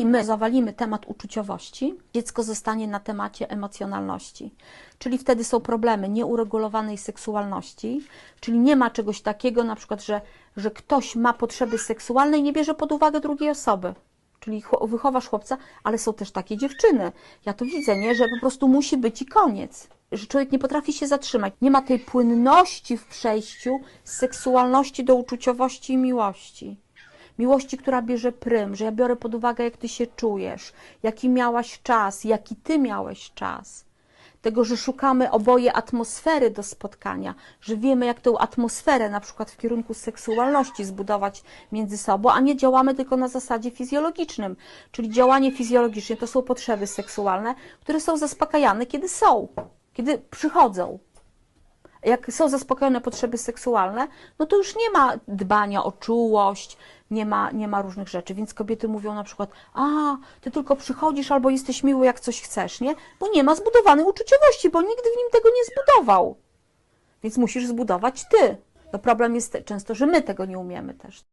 i my zawalimy temat uczuciowości, dziecko zostanie na temacie emocjonalności. Czyli wtedy są problemy nieuregulowanej seksualności, czyli nie ma czegoś takiego, na przykład, że, że ktoś ma potrzeby seksualne i nie bierze pod uwagę drugiej osoby. Czyli wychowasz chłopca, ale są też takie dziewczyny. Ja to widzę, nie? że po prostu musi być i koniec. Że człowiek nie potrafi się zatrzymać. Nie ma tej płynności w przejściu z seksualności do uczuciowości i miłości. Miłości, która bierze prym, że ja biorę pod uwagę, jak ty się czujesz, jaki miałaś czas, jaki ty miałeś czas. Tego, że szukamy oboje atmosfery do spotkania, że wiemy, jak tę atmosferę na przykład w kierunku seksualności zbudować między sobą, a nie działamy tylko na zasadzie fizjologicznym. Czyli działanie fizjologiczne to są potrzeby seksualne, które są zaspokajane, kiedy są, kiedy przychodzą jak są zaspokojone potrzeby seksualne, no to już nie ma dbania o czułość, nie ma, nie ma różnych rzeczy. Więc kobiety mówią na przykład, a, ty tylko przychodzisz albo jesteś miły, jak coś chcesz, nie? Bo nie ma zbudowanej uczuciowości, bo nigdy w nim tego nie zbudował. Więc musisz zbudować ty. No problem jest często, że my tego nie umiemy też.